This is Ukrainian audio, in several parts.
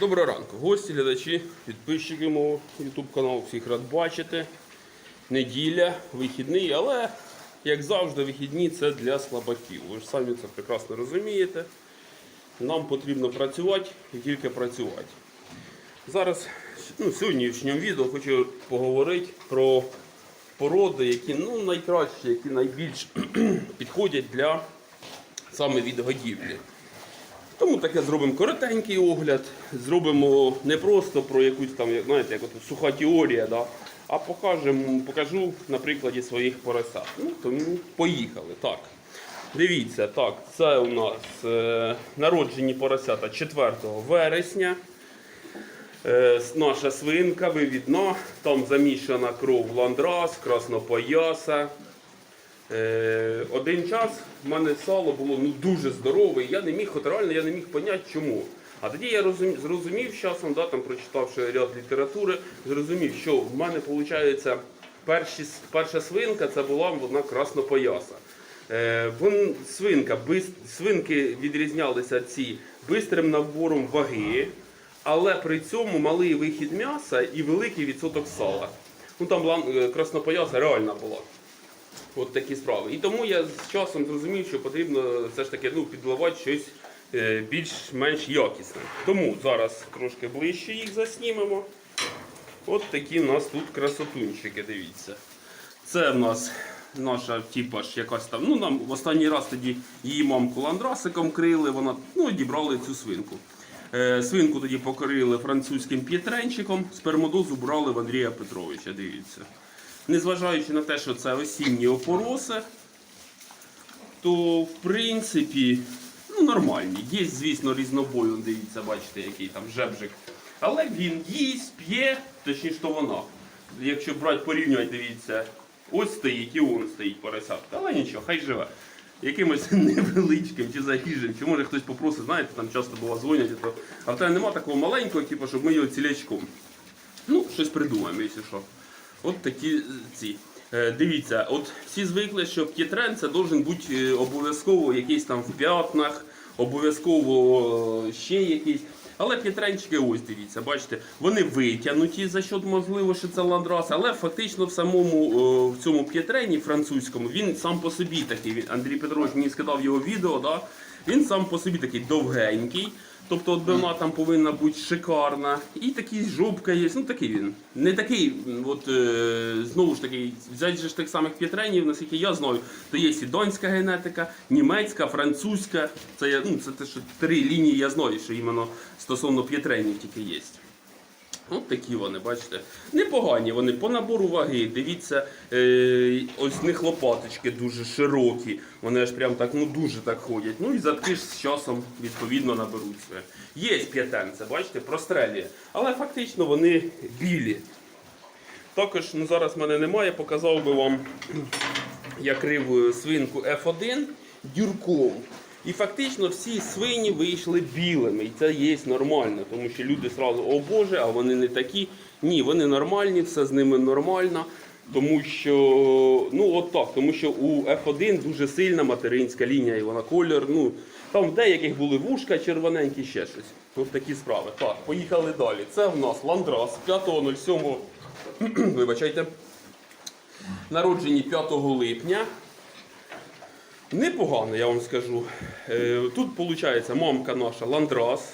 Доброго ранку, гості, глядачі, підписчики мого YouTube каналу. Всіх рад бачити. Неділя, вихідний, але як завжди, вихідні це для слабаків. Ви ж самі це прекрасно розумієте. Нам потрібно працювати і тільки працювати. Зараз, ну, сьогоднішньому відео хочу поговорити про породи, які ну, найкращі, які найбільш підходять для саме відгодівлі. Тому таке зробимо коротенький огляд, зробимо не просто про якусь там, знаєте, як от суха теорія, да, а покажемо, покажу на прикладі своїх поросят. Ну, тому поїхали. Так. Дивіться, так, це у нас е, народжені поросята 4 вересня. Е, наша свинка вивідна, там замішана кров ландрас, краснопояса. Е, один час в мене сало було ну, дуже здорове, і я не міг, от реально я не міг поняти чому. А тоді я розумів, зрозумів часом, да, там, прочитавши ряд літератури, зрозумів, що в мене виходить перші, перша свинка це була вона краснопояса. Е, вон, свинка, бис- свинки відрізнялися ці бистрим набором ваги, але при цьому малий вихід м'яса і великий відсоток сала. Ну там е, краснопояса реальна була. От такі справи. І тому я з часом зрозумів, що потрібно все ж таки ну, підливати щось е, більш-менш якісне. Тому зараз трошки ближче їх заснімемо. От такі в нас тут красотунчики, дивіться. Це в нас наша типа ж якась там. Ну нам в останній раз тоді її мамку ландрасиком крили, вона ну, дібрали цю свинку. Е, свинку тоді покорили французьким п'єтренчиком, спермодозу брали в Андрія Петровича, дивіться. Незважаючи на те, що це осінні опороси, то в принципі ну, нормальні. Є, звісно, різнобой, он, дивіться, бачите, який там жебжик. Але він їсть, п'є, точніше, то вона. Якщо брати порівнювати, дивіться, ось стоїть і он стоїть поросятка. Але нічого, хай живе. Якимось невеличким чи загіжим, чи може хтось попросить, знаєте, там часто бува дзвонять, то, а в тебе нема такого маленького, типу, щоб ми його цілячком. Ну, щось придумаємо, якщо що. От такі е, ці. Е, Дивіться, от всі звикли, що п'єтрен це должен бути е, обов'язково якийсь там в п'ятнах, обов'язково ще якийсь. Але п'єтренчики, ось дивіться, бачите, вони витягнуті за счет можливо, що це ландрас, але фактично в самому в цьому п'єтрені французькому він сам по собі такий. Андрій Петрович мені скидав його відео, да? він сам по собі такий довгенький. Тобто отбивна там повинна бути шикарна. І такий жопка є. Ну такий він. Не такий, от е, знову ж таки, взять же ж тих самих п'ятренів, наскільки я знаю, то є і донська генетика, німецька, французька. Це, я- ну, це те, що три лінії я знаю, що іменно стосовно п'єтренів тільки є. От такі вони, бачите. Непогані вони по набору ваги. Дивіться, е, ось них лопаточки дуже широкі. Вони аж прям так, ну дуже так ходять. Ну і задки ж з часом відповідно наберуть себе. Є п'ятенце, бачите, прострелює. Але фактично вони білі. Також ну, зараз в мене немає, показав би вам я крив е, свинку F1 дюрком. І фактично всі свині вийшли білими. І це є нормально, тому що люди одразу, о Боже, а вони не такі. Ні, вони нормальні, все з ними нормально. Тому що, ну от так, тому що у F1 дуже сильна материнська лінія, і вона колір. Ну, там в деяких були вушка червоненькі, ще щось. От такі справи. Так, поїхали далі. Це в нас Ландрас 5.07. Вибачайте. Народжені 5 липня. Непогано, я вам скажу. Е, Тут виходить мамка наша ландрас.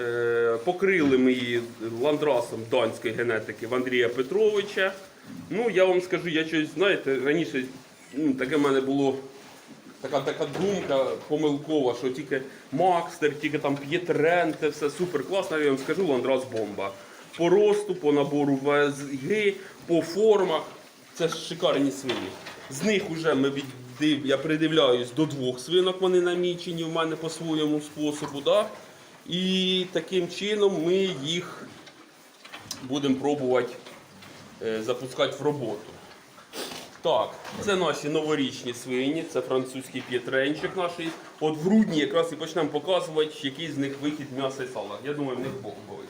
Е, Покрили ми її ландрасом данської генетики в Андрія Петровича. Ну, я вам скажу, я щось, знаєте, раніше ну, таке в мене було така, така думка помилкова, що тільки Макстер, тільки там П'єтрен, це все супер класно. Я вам скажу, ландрас бомба. По росту, по набору ваги, по формах. Це шикарні свині. З них вже ми віддив, я придивляюсь до двох свинок, вони намічені в мене по своєму способу. Да? І таким чином ми їх будемо пробувати е, запускати в роботу. Так, це наші новорічні свині, це французький п'єтренчик наш. От в грудні якраз і почнемо показувати, який з них вихід м'яса і сала. Я думаю, в них бомбовий.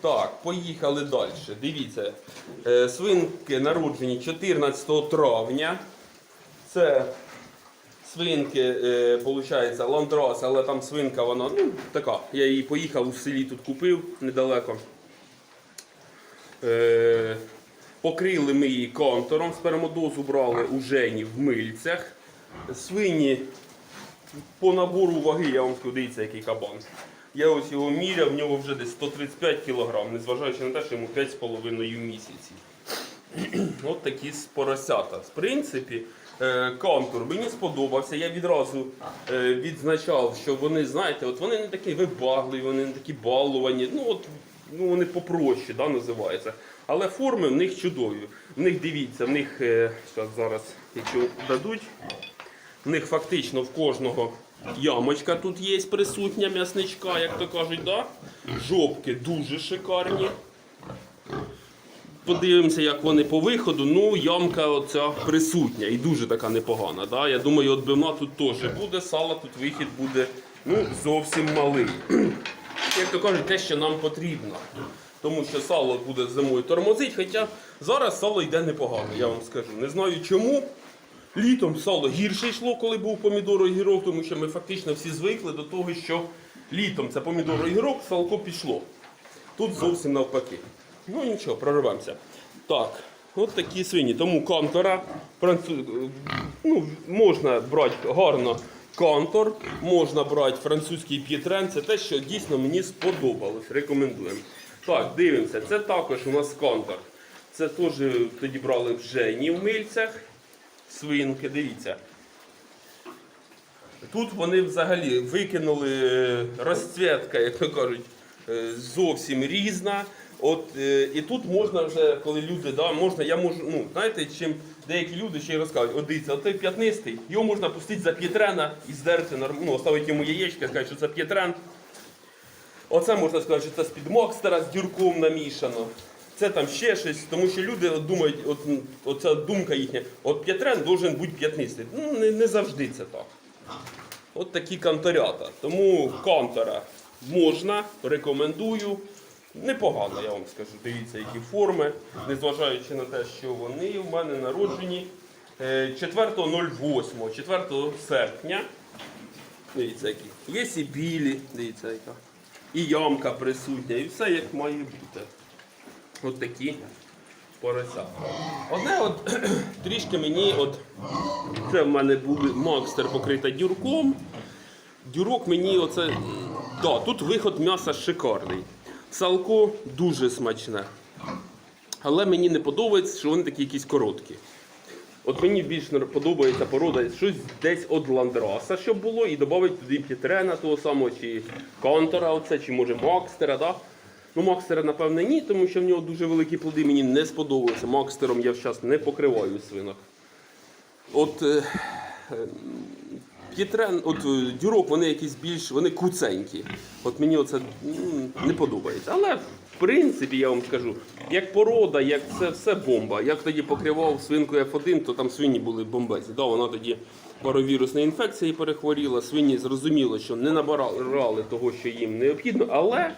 Так, поїхали далі. Дивіться, е, свинки народжені 14 травня. Це свинки, е, виходить, ландрас, але там свинка вона ну, така. Я її поїхав у селі тут купив недалеко. Е, покрили ми її контуром, спермодозу брали у Жені в мильцях. Свині по набору ваги, я вам скажу, дивіться, який кабан. Я ось його міряв, в нього вже десь 135 кг, незважаючи на те, що йому 5,5 місяців. От такі поросята. В принципі, е, контур мені сподобався. Я відразу е, відзначав, що вони, знаєте, от вони не такі вибагливі, вони не такі балувані. Ну от ну, вони попроще, да, називаються. Але форми в них чудові. В них дивіться, в них е, зараз, якщо дадуть, в них фактично в кожного ямочка тут є присутня м'ясничка, як то кажуть, да? жопки дуже шикарні. Подивимося, як вони по виходу. Ну, ямка оця присутня і дуже така непогана. Да? Я думаю, отбивна тут теж буде, сала тут вихід буде ну, зовсім малий. Як то кажуть, те, що нам потрібно. Тому що сало буде зимою тормозить, хоча зараз сало йде непогано, я вам скажу. Не знаю чому. Літом сало гірше йшло, коли був помідор огірок, тому що ми фактично всі звикли до того, що літом це помідор огірок, салко пішло. Тут зовсім навпаки. Ну нічого, прориваємося. Так, от такі свині. Тому француз... ну, можна брати гарно кантор, можна брати французький п'єтрен. Це те, що дійсно мені сподобалось. Рекомендуємо. Так, дивимося. Це також у нас кантор. Це теж тоді брали в Жені в мильцях. Свинки, дивіться. Тут вони взагалі викинули е, розцвітка, як то кажуть, е, зовсім різна. От, е, і тут можна вже, коли люди, да, можна, я можу, ну, знаєте, чим деякі люди ще й розказують, от дивіться, той п'ятнистий, його можна пустити за п'єтрена і здерти, ну, оставити йому яєчко, сказати, що це п'єтрен. Оце можна сказати, що це з-під Мокстера з дюрком намішано. Це там ще щось, тому що люди от думають, от, оця думка їхня, от п'ятрен должен бути п'ятнистий. Ну, не, не завжди це так. От такі канторята. Тому кантора можна, рекомендую. Непогано, я вам скажу. Дивіться, які форми, незважаючи на те, що вони в мене народжені е, 4.08, 4 серпня. Дивіться, які. Є і білі, дивіться, яка. І ямка присутня, і все як має бути. От такі поросята. Одне от трішки мені от. Це в мене були Макстер покрита дюрком. Дюрок мені оце. Да, тут виход м'яса шикарний. Салко дуже смачне. Але мені не подобається, що вони такі якісь короткі. От мені більш подобається порода щось десь від ландраса, щоб було, і додати туди п'єтрена того самого, чи контора, оце, чи може Макстера. Да? Ну, Макстера, напевне, ні, тому що в нього дуже великі плоди, мені не сподобалося. Макстером я зараз не покриваю свинок. От е, е, П'єтрен, от е, дюрок, вони якісь більш, вони куценькі. От мені оце м, не подобається. Але в принципі, я вам скажу, як порода, як це все бомба. Як тоді покривав свинку F1, то там свині були бомбезі. Да, вона тоді паровірусної інфекції перехворіла. Свині зрозуміло, що не набирали того, що їм необхідно, але,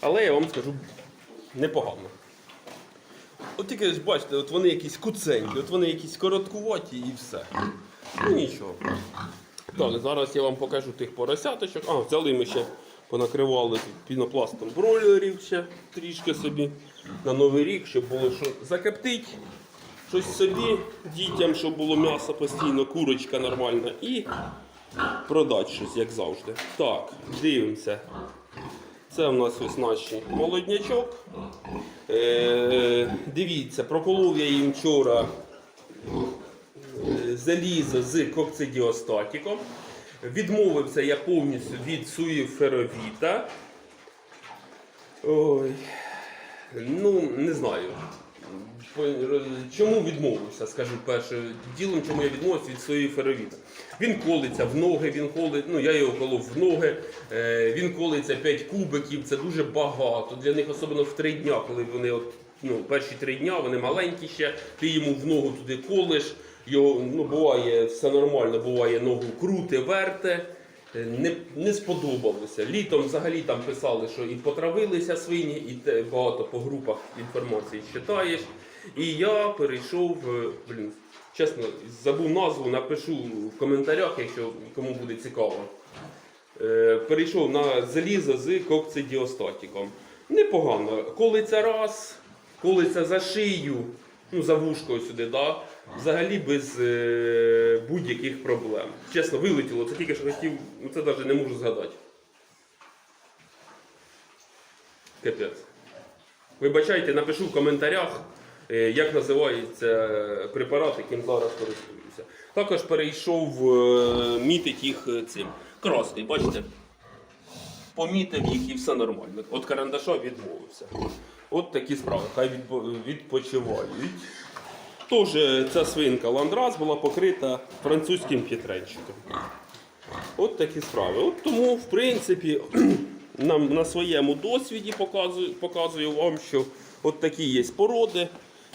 але я вам скажу непогано. От тільки бачите, от вони якісь куценькі, от вони якісь короткуваті і все. Ну нічого. Так, зараз я вам покажу тих поросяточок. А, взяли ми ще, понакривали пінопластом бройлерів ще трішки собі на Новий рік, щоб було що закоптити. Щось собі, дітям, щоб було м'ясо постійно, курочка нормальна і продати щось, як завжди. Так, дивимося. Це у нас ось наш молоднячок. Е, дивіться, проколов я їм вчора залізо з кокцидіостатіком. Відмовився я повністю від суїферовіта. Ой, ну, не знаю. Чому відмовився, скажу перше ділом, чому я відмовився від своєї феровіта. Він колиться в ноги, він колить, ну я його колов в ноги, е, він колиться 5 кубиків, це дуже багато. Для них, особливо в 3 дня, коли вони от, ну, перші 3 дня, вони маленькі ще, ти йому в ногу туди колиш, його, ну, буває все нормально, буває ногу крути, верте. Е, Не, не сподобалося. Літом взагалі там писали, що і потравилися свині, і те багато по групах інформації читаєш. І я перейшов, е, блін, чесно, забув назву, напишу в коментарях, якщо кому буде цікаво. Е, перейшов на залізо з кокцидіостатиком. Непогано. Колиться раз, колиться за шию, ну за вушкою сюди, да? взагалі без е, будь-яких проблем. Чесно, вилетіло, це тільки що хотів, ну це навіть не можу згадати. Капець. Вибачайте, напишу в коментарях, е, як називається препарат, яким зараз користуюся. Також перейшов е, мітить їх е, цим краскою, бачите? Помітив їх і все нормально. От карандаша відмовився. От такі справи. Хай відпочивають. Тож е, ця свинка ландрас була покрита французьким п'ятренчиком. От такі справи. От тому, в принципі, нам на своєму досвіді показую, показую вам, що от такі є породи.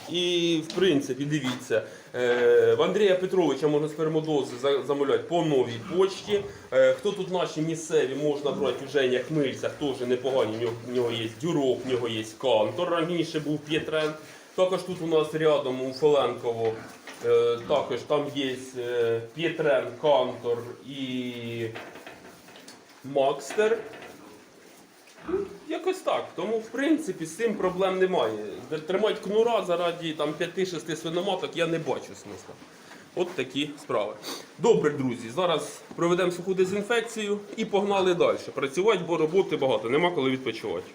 І, в принципі, дивіться, е, в Андрія Петровича можна спермодози за- замовляти по новій почті. Е, хто тут наші місцеві, можна брати у Женя Хмильцях, теж непогані. В нього, є дюрок, в нього є кантор. Раніше був П'єтрен. Також тут у нас рядом у Фоленково, е, також там є П'єтрен, Кантор і Макстер. Ну, Якось так. Тому, в принципі, з цим проблем немає. Тримати кнура заради там 5-6 свиноматок я не бачу смисла. От такі справи. Добре, друзі, зараз проведемо суху дезінфекцію і погнали далі. Працювати, бо роботи багато, нема коли відпочивати.